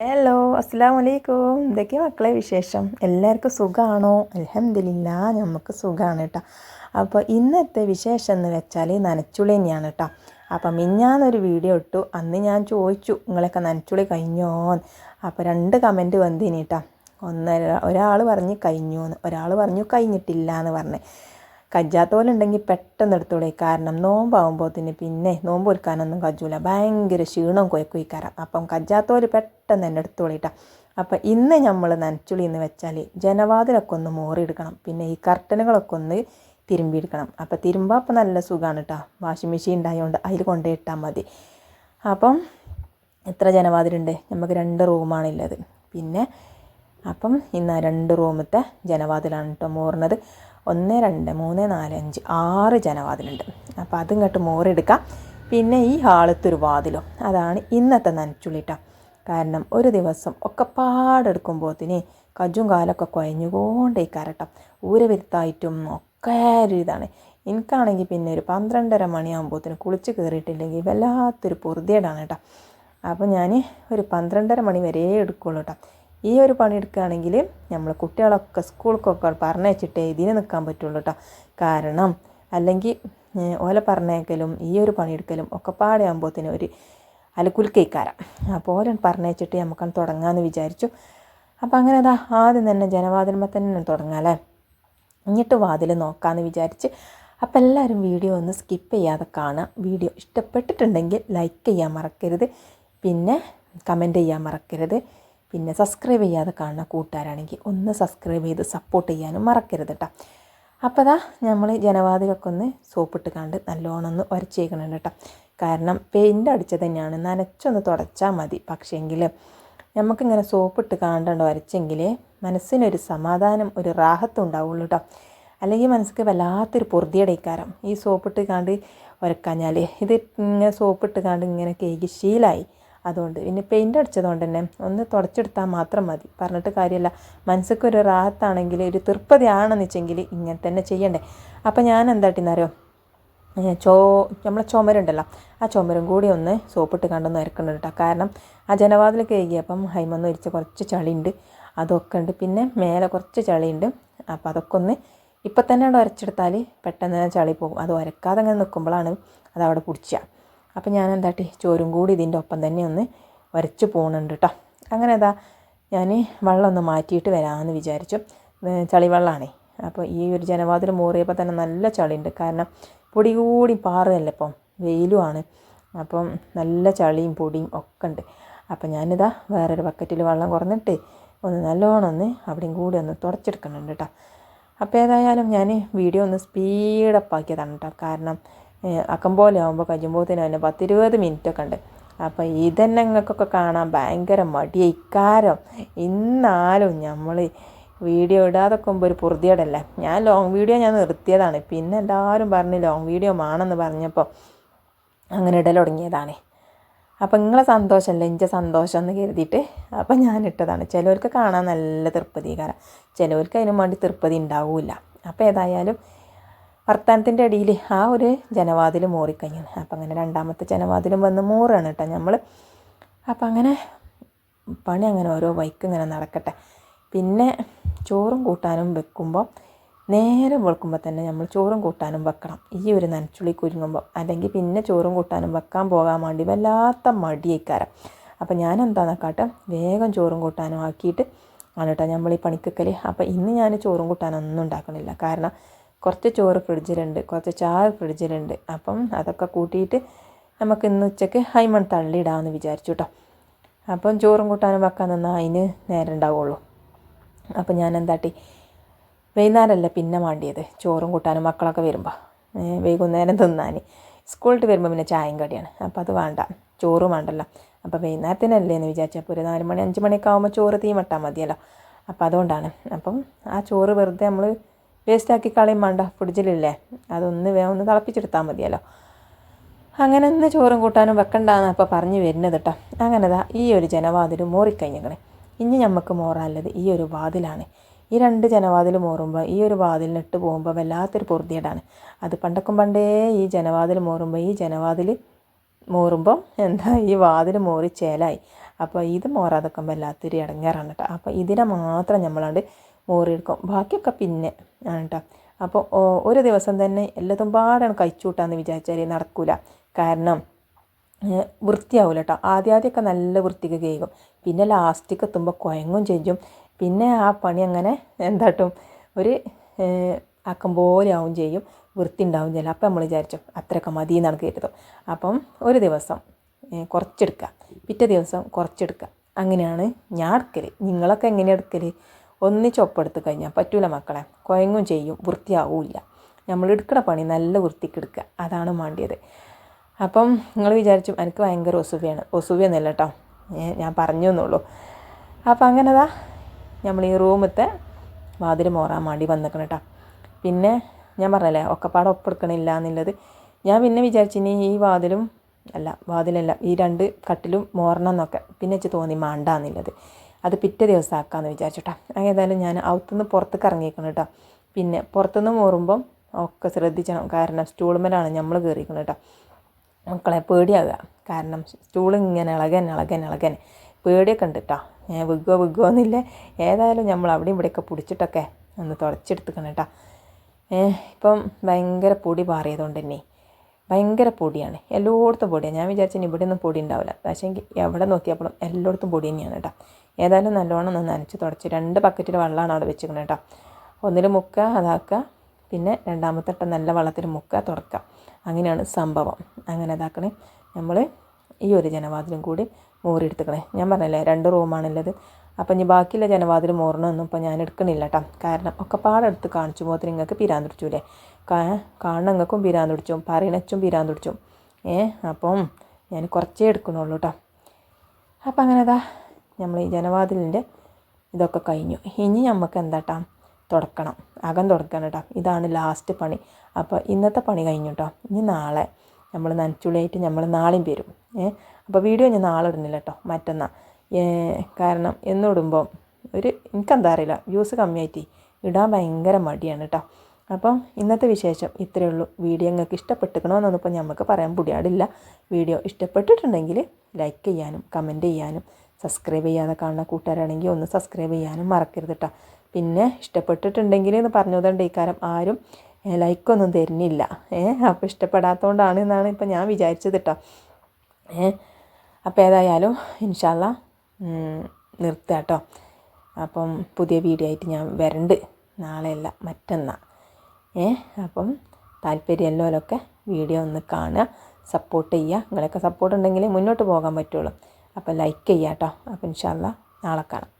Hello അസ്സാം വലൈക്കും എന്തൊക്കെയാ മക്കളെ വിശേഷം? എല്ലാവർക്കും സുഖമാണോ അലഹമില്ല നമുക്ക് സുഖമാണ് കേട്ടോ അപ്പോൾ ഇന്നത്തെ വിശേഷം എന്ന് വെച്ചാൽ നനച്ചുളി തന്നെയാണ് കേട്ടോ അപ്പം മിഞ്ഞാന്നൊരു വീഡിയോ ഇട്ടു. അന്ന് ഞാൻ ചോദിച്ചു നിങ്ങളൊക്കെ നനച്ചുളി കഴിഞ്ഞോ അപ്പോൾ രണ്ട് കമന്റ് വന്നിനി കേട്ടോ ഒന്നര ഒരാൾ പറഞ്ഞ് കഴിഞ്ഞു എന്ന്. ഒരാൾ പറഞ്ഞു കഴിഞ്ഞിട്ടില്ല എന്ന് പറഞ്ഞ്. കജ്ജാത്തോലുണ്ടെങ്കിൽ പെട്ടെന്ന് എടുത്തോളി കാരണം നോമ്പാകുമ്പോഴത്തിന് പിന്നെ നോമ്പ് ഒരുക്കാനൊന്നും കജ്ജൂല. ഭയങ്കര ക്ഷീണവും കൊയക്കുയിക്കാരം. അപ്പം കജ്ജാത്തോൽ പെട്ടെന്ന് തന്നെ എടുത്തോളിട്ടാ അപ്പം ഇന്ന് നമ്മൾ നനച്ചുളി എന്ന് വെച്ചാൽ ജനവാതിലൊക്കെ ഒന്ന് മോറിയെടുക്കണം. പിന്നെ ഈ കർട്ടനുകളൊക്കെ ഒന്ന് തിരുമ്പിയെടുക്കണം. അപ്പം തിരുമ്പാൽ അപ്പം നല്ല സുഖമാണ് കേട്ടോ വാഷിംഗ് മെഷീൻ ഉണ്ടായതുകൊണ്ട് അതിൽ കൊണ്ടുപോയി ഇട്ടാൽ മതി. അപ്പം എത്ര ജനവാതിലുണ്ട്? നമുക്ക് രണ്ട് റൂമാണുള്ളത് പിന്നെ അപ്പം ഇന്ന് രണ്ട് റൂമത്തെ ജനവാതിലാണ് കേട്ടോ മോറുന്നത് ഒന്ന് രണ്ട് മൂന്ന് നാല് അഞ്ച് ആറ് ജനവാതിലുണ്ട്. അപ്പോൾ അതും കേട്ട് മോറെടുക്കാം പിന്നെ ഈ ഹാളത്തെ ഒരു വാതിലും. അതാണ് ഇന്നത്തെ നനച്ചുള്ളിട്ട. കാരണം ഒരു ദിവസം ഒക്കെ പാടെടുക്കുമ്പോഴത്തിന് കജും കാലൊക്കെ കുഴഞ്ഞുകൊണ്ടേ കരട്ടം. ഊരവിരുത്തായിട്ടും ഒക്കെ ഒരു ഇതാണ്. എനിക്കാണെങ്കിൽ പിന്നെ ഒരു പന്ത്രണ്ടര മണിയാകുമ്പോഴത്തേന് കുളിച്ച് കയറിയിട്ടില്ലെങ്കിൽ വല്ലാത്തൊരു പൊറുതിയേടാണ് കേട്ടോ. അപ്പോൾ ഞാൻ ഒരു പന്ത്രണ്ടര മണി വരെ എടുക്കുള്ളൂ കേട്ടോ ഈ ഒരു പണിയെടുക്കുകയാണെങ്കിൽ നമ്മൾ കുട്ടികളൊക്കെ സ്കൂൾക്കൊക്കെ പറഞ്ഞയച്ചിട്ടേ ഇതിന് നിൽക്കാൻ പറ്റുള്ളൂ കേട്ടോ കാരണം അല്ലെങ്കിൽ ഓല പറഞ്ഞേക്കലും ഈ ഒരു പണിയെടുക്കലും ഒക്കെ പാടെയാകുമ്പോഴത്തേനും ഒരു അലക്കുൽക്കൈക്കാരം അപ്പോൾ ഓല പറഞ്ഞയച്ചിട്ട് നമുക്കത് തുടങ്ങാമെന്ന് വിചാരിച്ചു. അപ്പോൾ അങ്ങനെ അതാ ആദ്യം തന്നെ ജനവാതിലുമ്പോൾ തന്നെ തുടങ്ങാമല്ലേ എന്നിട്ട് വാതിൽ നോക്കാമെന്ന് വിചാരിച്ച് അപ്പോൾ എല്ലാവരും വീഡിയോ ഒന്ന് സ്കിപ്പ് ചെയ്യാതെ കാണാം. വീഡിയോ ഇഷ്ടപ്പെട്ടിട്ടുണ്ടെങ്കിൽ ലൈക്ക് ചെയ്യാൻ മറക്കരുത്. പിന്നെ കമന്റ് ചെയ്യാൻ മറക്കരുത്. പിന്നെ സബ്സ്ക്രൈബ് ചെയ്യാതെ കാണുന്ന കൂട്ടുകാരാണെങ്കിൽ ഒന്ന് സബ്സ്ക്രൈബ് ചെയ്ത് സപ്പോർട്ട് ചെയ്യാനും മറക്കരുത് കേട്ടോ അപ്പോൾ അതാ നമ്മൾ ജനവാതിലൊക്കെ ഒന്ന് സോപ്പിട്ട് കണ്ട് നല്ലോണം ഒന്ന് ഉരച്ചേക്കണം കേട്ടോ കാരണം പെയിന്റ് അടിച്ചത് തന്നെയാണ്. നനച്ചൊന്ന് തുടച്ചാൽ മതി. പക്ഷേങ്കിൽ നമുക്കിങ്ങനെ സോപ്പിട്ട് കാണണ്ട വരച്ചെങ്കിൽ മനസ്സിനൊരു സമാധാനം ഒരു റാഹത്തും ഉണ്ടാവുള്ളൂ കേട്ടോ അല്ലെങ്കിൽ മനസ്സിക്ക് വല്ലാത്തൊരു പൊറുതിയടയിക്കാരം ഈ സോപ്പിട്ട് കാണ്ട് ഉരക്കാഞ്ഞാൽ ഇത് ഇങ്ങനെ സോപ്പിട്ട് കാണ്ട് ഇങ്ങനെ കേക്ക് ശീലായി. അതുകൊണ്ട്. പിന്നെ പെയിന്റ് അടിച്ചതുകൊണ്ട് തന്നെ ഒന്ന് തുടച്ചെടുത്താൽ മാത്രം മതി. പറഞ്ഞിട്ട് കാര്യമല്ല. മനസ്സിക്ക് ഒരു റാഹത്താണെങ്കിൽ ഒരു തൃപ്തിയാണെന്ന് വെച്ചെങ്കിൽ ഇങ്ങനെ തന്നെ ചെയ്യണ്ടേ. അപ്പം ഞാൻ എന്താട്ടിന്നറിയോ ചോ നമ്മളെ ചുമരുണ്ടല്ലോ. ആ ചുമരും കൂടി ഒന്ന് സോപ്പിട്ട് കണ്ടൊന്ന് ഇറക്കണം കേട്ടോ. കാരണം ആ ജനവാതിൽ കഴുകിയപ്പം ഹൈമന്ന് ഒരിച്ച കുറച്ച് ചളിയുണ്ട്. അതൊക്കെ ഉണ്ട്. പിന്നെ മേലെ കുറച്ച് ചളിയുണ്ട്. അപ്പോൾ അതൊക്കെ ഒന്ന് ഇപ്പം തന്നെ അവിടെ ഉരച്ചെടുത്താൽ പെട്ടെന്ന് ചളി പോകും. അത് ഉരക്കാതെ അങ്ങനെ നിൽക്കുമ്പോഴാണ് അത് അവിടെ പിടിച്ചുക അപ്പോൾ ഞാൻ എന്താട്ടി ചോരും കൂടി ഇതിന്റെ ഒപ്പം തന്നെ ഒന്ന് ഉരച്ച് പോകുന്നുണ്ട് കേട്ടോ അങ്ങനെ അതാ ഞാൻ വെള്ളം ഒന്ന് മാറ്റിയിട്ട് വരാമെന്ന് വിചാരിച്ചു. ചളി വെള്ളമാണേ അപ്പോൾ ഈ ഒരു ജനവാതിൽ മൂറിയപ്പോൾ തന്നെ നല്ല ചളിയുണ്ട്. കാരണം പൊടി കൂടി പാറുകയല്ലേ ഇപ്പം? വെയിലുമാണ് അപ്പം നല്ല ചളിയും പൊടിയും ഒക്കെ ഉണ്ട്. അപ്പം ഞാനിതാ വേറൊരു ബക്കറ്റിൽ വെള്ളം കുറഞ്ഞിട്ട് ഒന്ന് നല്ലോണം ഒന്ന് അവിടെയും കൂടി ഒന്ന് തുടച്ചെടുക്കുന്നുണ്ട് കേട്ടോ അപ്പോൾ ഏതായാലും ഞാൻ വീഡിയോ ഒന്ന് സ്പീഡപ്പാക്കിയതാണ് കേട്ടോ കാരണം അക്കം ആകുമ്പോൾ കഴിയുമ്പോഴത്തേനും തന്നെ പത്തിരുപത് മിനിറ്റൊക്കെ ഉണ്ട്. അപ്പോൾ ഇതന്നെ നിങ്ങൾക്കൊക്കെ കാണാൻ ഭയങ്കര മടിയ. ഇക്കാരം ഇന്നാലും നമ്മൾ വീഡിയോ മുമ്പ് ഒരു പൊറുതിയോടല്ലേ? ഞാൻ ലോങ് വീഡിയോ ഞാൻ നിർത്തിയതാണ്. പിന്നെ എല്ലാവരും പറഞ്ഞ് ലോങ് വീഡിയോ ആണെന്ന് പറഞ്ഞപ്പോൾ അങ്ങനെ ഇടൽ തുടങ്ങിയതാണ്. അപ്പം നിങ്ങളെ സന്തോഷമല്ല എന്റെ സന്തോഷം എന്ന് കരുതിയിട്ട് അപ്പം ഞാൻ ഇട്ടതാണ്. ചിലവർക്ക് കാണാൻ നല്ല തൃപ്തികാരം. ചിലവർക്ക് അതിനും വേണ്ടി തൃപ്തി ഉണ്ടാവില്ല അപ്പോൾ ഏതായാലും വർത്താനത്തിന്റെ അടിയിൽ ആ ഒരു ജനവാതിൽ മോറിക്കഴിഞ്ഞു. അപ്പം അങ്ങനെ രണ്ടാമത്തെ ജനവാതിലും വന്ന് മൂറാണ് കേട്ടോ നമ്മൾ. അപ്പം അങ്ങനെ പണി അങ്ങനെ ഓരോ ബൈക്ക് ഇങ്ങനെ നടക്കട്ടെ. പിന്നെ ചോറും കൂട്ടാനും വെക്കുമ്പോൾ നേരെ വെളുക്കുമ്പോൾ തന്നെ നമ്മൾ ചോറും കൂട്ടാനും വെക്കണം. ഈ ഒരു നനച്ചുള്ളി കുരുങ്ങുമ്പോൾ അല്ലെങ്കിൽ പിന്നെ ചോറും കൂട്ടാനും വെക്കാൻ പോകാൻ വേണ്ടി വല്ലാത്ത മടിയേക്കാരം. അപ്പം ഞാൻ എന്താണെന്ന് എന്താണെന്നൊക്കാട്ടെ വേഗം ചോറും കൂട്ടാനും ആക്കിയിട്ട് ആണ് കേട്ടോ നമ്മൾ ഈ പണിക്കക്കൽ അപ്പോൾ ഇന്ന് ഞാൻ ചോറും കൂട്ടാനൊന്നും ഉണ്ടാക്കണില്ല. കാരണം കുറച്ച് ചോറ് ഫ്രിഡ്ജിലുണ്ട് കുറച്ച് ചാറ് ഫ്രിഡ്ജിലുണ്ട്. അപ്പം അതൊക്കെ കൂട്ടിയിട്ട് നമുക്ക് ഇന്ന് ഉച്ചയ്ക്ക് ഹൈമൺ തള്ളിയിടാമെന്ന് വിചാരിച്ചു കേട്ടോ അപ്പം ചോറും കൂട്ടാനും വെക്കാൻ നിന്നാൽ അതിന് നേരം ഉണ്ടാവുള്ളൂ. അപ്പം ഞാൻ എന്താട്ടി വൈകുന്നേരമല്ല പിന്നെ മാണ്ടിയത്? ചോറും കൂട്ടാനും മക്കളൊക്കെ വരുമ്പോൾ വൈകുന്നേരം തിന്നാൻ സ്കൂളിട്ട് വരുമ്പോൾ പിന്നെ ചായയും കടിയാണ്. അപ്പോൾ അത് വേണ്ട ചോറും വേണ്ടല്ലോ. അപ്പോൾ വൈകുന്നേരത്തിനല്ലേ എന്ന് വിചാരിച്ചപ്പോൾ ഒരു നാല് മണി അഞ്ച് മണിയൊക്കെ ആകുമ്പോൾ ചോറ് തീമട്ടാൽ മതിയല്ലോ. അപ്പോൾ അതുകൊണ്ടാണ്. അപ്പം ആ ചോറ് വെറുതെ നമ്മൾ വേസ്റ്റാക്കി കളയും വേണ്ട ഫ്രിഡ്ജിലില്ലേ? അതൊന്ന് വേ ഒന്ന് തിളപ്പിച്ചെടുത്താൽ മതിയല്ലോ. അങ്ങനെ ഒന്ന് ചോറും കൂട്ടാനും വെക്കണ്ടെന്ന് അപ്പോൾ പറഞ്ഞു വരുന്നത് കേട്ടോ അങ്ങനെ ദാ ഈ ഒരു ജനവാതിൽ മോറിക്കഴിഞ്ഞങ്ങനെ ഇനി നമുക്ക് മോറാനുള്ളത് ഈ ഒരു വാതിലാണ്. ഈ രണ്ട് ജനവാതിൽ മോറുമ്പോൾ ഈ ഒരു വാതിലിനിട്ട് പോകുമ്പോൾ വല്ലാത്തൊരു പൊറുതിയേടാണ് അത് പണ്ടക്കും പണ്ടേ ഈ ജനവാതിൽ മോറുമ്പോൾ ഈ ജനവാതിൽ മോറുമ്പം എന്താ ഈ വാതിൽ മോറി ചേലായി. അപ്പോൾ ഇത് മോറാതൊക്കെ വല്ലാത്തൊരു ഇടങ്ങേറാണ് കേട്ടോ അപ്പോൾ ഇതിനെ മാത്രം നമ്മളാണ്ട് മോറിയെടുക്കും ബാക്കിയൊക്കെ പിന്നെ ആണ് കേട്ടോ അപ്പോൾ ഒരു ദിവസം തന്നെ എല്ലാതും പാടാണ് കഴിച്ചു കൂട്ടാന്ന് വിചാരിച്ചാൽ നടക്കൂല. കാരണം വൃത്തിയാവില്ല കേട്ടോ ആദ്യം ആദ്യമൊക്കെ നല്ല വൃത്തിക്ക് കേൾക്കും പിന്നെ ലാസ്റ്റിക്ക് എത്തുമ്പോൾ കുഴങ്ങും ചെയ്യും. പിന്നെ ആ പണി അങ്ങനെ എന്താട്ടും ഒരു ആക്കം പോലെ ആവും ചെയ്യും. വൃത്തി ഉണ്ടാവും ചെയ്യില്ല. അപ്പം നമ്മൾ വിചാരിച്ചു അത്രയൊക്കെ മതി എന്നാണ് കരുതും. അപ്പം ഒരു ദിവസം കുറച്ചെടുക്കുക പിറ്റേ ദിവസം കുറച്ചെടുക്കുക അങ്ങനെയാണ് ഞാൻ എടുക്കൽ നിങ്ങളൊക്കെ എങ്ങനെയാണ് എടുക്കൽ ഒന്നിച്ച് ഒപ്പെടുത്ത് കഴിഞ്ഞാൽ പറ്റൂല മക്കളെ. കുഴങ്ങും ചെയ്യും. വൃത്തിയാവില്ല. നമ്മൾ എടുക്കുന്ന പണി നല്ല വൃത്തിക്ക് എടുക്കുക. അതാണ് വേണ്ടിയത് അപ്പം നിങ്ങൾ വിചാരിച്ചു എനിക്ക് ഭയങ്കര ഒസുവയാണ്. ഒസുഖയൊന്നുമില്ല കേട്ടോ. ഞാൻ പറഞ്ഞു എന്നുള്ളൂ. അപ്പം അങ്ങനെതാ നമ്മൾ ഈ റൂമത്തെ വാതിൽ മോറാൻ വേണ്ടി വന്നിക്കണം കേട്ടോ. പിന്നെ ഞാൻ പറഞ്ഞല്ലേ ഒക്കെപ്പാടെ ഒപ്പെടുക്കണില്ല എന്നുള്ളത്. ഞാൻ പിന്നെ വിചാരിച്ചിനി ഈ വാതിലും അല്ല വാതിലല്ല ഈ രണ്ട് കട്ടിലും മോറണം എന്നൊക്കെ. പിന്നെ വെച്ച് തോന്നി മാണ്ട എന്നുള്ളത്. അത് പിറ്റേ ദിവസം ആക്കാമെന്ന് വിചാരിച്ചിട്ടാ ഏതായാലും ഞാൻ അകത്തുനിന്ന് പുറത്തേക്ക് ഇറങ്ങിയിരിക്കണം കേട്ടോ പിന്നെ പുറത്തുനിന്ന് മോറുമ്പം ഒക്കെ ശ്രദ്ധിച്ചണം. കാരണം സ്റ്റൂളുമ്മലാണ് നമ്മൾ കയറിയിരിക്കുന്നത് കേട്ടോ മക്കളെ പേടിയാകുക കാരണം സ്റ്റൂൾ ഇങ്ങനെ ഇളകൻ ഇളകൻ ഇളകൻ പേടിയൊക്കെ ഉണ്ട് കേട്ടോ ഞാൻ വിഗോ വിഗോ എന്നില്ല ഏതായാലും നമ്മൾ അവിടെയും ഇവിടെയൊക്കെ പിടിച്ചിട്ടൊക്കെ ഒന്ന് തുടച്ചെടുത്തുക്കണം കേട്ടോ ഇപ്പം ഭയങ്കര പൊടി പാറിയതുകൊണ്ട് തന്നെ. ഭയങ്കര പൊടിയാണ്. എല്ലായിടത്തും പൊടിയാണ് ഞാൻ വിചാരിച്ചു ഇവിടെ ഒന്നും പൊടി ഉണ്ടാവില്ല. പക്ഷേ എവിടെ നോക്കിയപ്പോഴും എല്ലായിടത്തും പൊടി തന്നെയാണ് കേട്ടോ ഏതായാലും നല്ലോണം ഒന്ന് നനച്ച് തുടച്ച്. രണ്ട് ബക്കറ്റിൽ വെള്ളമാണ് അവിടെ വെച്ചിരിക്കുന്നത് കേട്ടോ. ഒന്നിൽ മുക്കുക അതാക്കുക പിന്നെ രണ്ടാമത്തെ ഇട്ട നല്ല വെള്ളത്തിൽ മുക്കുക തുറക്കുക അങ്ങനെയാണ് സംഭവം. അങ്ങനെ ഇതാക്കണേ. നമ്മൾ ഈ ഒരു ജനവാതിലും കൂടി മോറിയെടുത്തുക്കണേ. ഞാൻ പറഞ്ഞല്ലേ രണ്ട് റൂമാണുള്ളത്. അപ്പം ഇനി ബാക്കിയുള്ള ജനവാതിൽ മോറണമെന്നും ഇപ്പം ഞാൻ എടുക്കണില്ല കേട്ടോ. കാരണം ഒക്കെ പാടെടുത്ത് കാണിച്ചു പോകത്തിന് നിങ്ങൾക്ക് പിരാൻ തുടിച്ചൂലേ? കാണുന്ന നിങ്ങൾക്കും പിരാൻ തുടിച്ചും. പറയണച്ചും പിരാൻ തുടിച്ചും. ഏ അപ്പം ഞാൻ കുറച്ചേ എടുക്കണുള്ളൂ കേട്ടോ. അപ്പം അങ്ങനെ അതാ നമ്മൾ ഈ ജനവാതിലിന്റെ ഇതൊക്കെ കഴിഞ്ഞു. ഇനി നമുക്ക് എന്താട്ടാ? തുടക്കണം. അകം തുടക്കണം കേട്ടോ ഇതാണ് ലാസ്റ്റ് പണി. അപ്പോൾ ഇന്നത്തെ പണി കഴിഞ്ഞു കേട്ടോ ഇനി നാളെ നമ്മൾ നനച്ചുള്ളിയായിട്ട് നമ്മൾ നാളെയും വരും. ഏ? അപ്പോൾ വീഡിയോ ഞാൻ നാളെ ഇടുന്നില്ല കേട്ടോ മറ്റന്നാൾ കാരണം എന്നിടുമ്പോൾ ഒരു എനിക്കെന്താ അറിയില്ല. വ്യൂസ് കമ്മിയായിട്ട് ഇടാൻ ഭയങ്കര മടിയാണ് കേട്ടോ അപ്പം ഇന്നത്തെ വിശേഷം ഇത്രയേ ഉള്ളൂ. വീഡിയോ നിങ്ങൾക്ക് ഇഷ്ടപ്പെട്ടിക്കണമെന്നൊന്നും ഇപ്പം നമുക്ക് പറയാൻ പുടിയാടില്ല. വീഡിയോ ഇഷ്ടപ്പെട്ടിട്ടുണ്ടെങ്കിൽ ലൈക്ക് ചെയ്യാനും കമന്റ് ചെയ്യാനും സബ്സ്ക്രൈബ് ചെയ്യാതെ കാണുന്ന കൂട്ടുകാരാണെങ്കിൽ ഒന്ന് സബ്സ്ക്രൈബ് ചെയ്യാനും മറക്കരുത് കേട്ടോ പിന്നെ ഇഷ്ടപ്പെട്ടിട്ടുണ്ടെങ്കിൽ എന്ന് പറഞ്ഞതുകൊണ്ട് ഇക്കാരം ആരും ലൈക്കൊന്നും തരുന്നില്ല. ഏഹ് അപ്പോൾ ഇഷ്ടപ്പെടാത്തതുകൊണ്ടാണ് എന്നാണ് ഇപ്പം ഞാൻ വിചാരിച്ചത് കേട്ടോ ഏഹ് അപ്പോൾ ഏതായാലും ഇൻഷാല്ല നിർത്തുക കേട്ടോ അപ്പം പുതിയ വീഡിയോ ആയിട്ട് ഞാൻ വരണ്ട്. നാളെയല്ല മറ്റന്നാൾ ഏ അപ്പം താല്പര്യമുള്ളവരൊക്കെ വീഡിയോ ഒന്ന് കാണുക സപ്പോർട്ട് ചെയ്യുക. നിങ്ങളൊക്കെ സപ്പോർട്ട് ഉണ്ടെങ്കിൽ മുന്നോട്ട് പോകാൻ പറ്റുള്ളൂ. അപ്പോൾ ലൈക്ക് ചെയ്യാം കേട്ടോ അപ്പോൾ ഇൻഷാല്ല നാളെ കാണാം.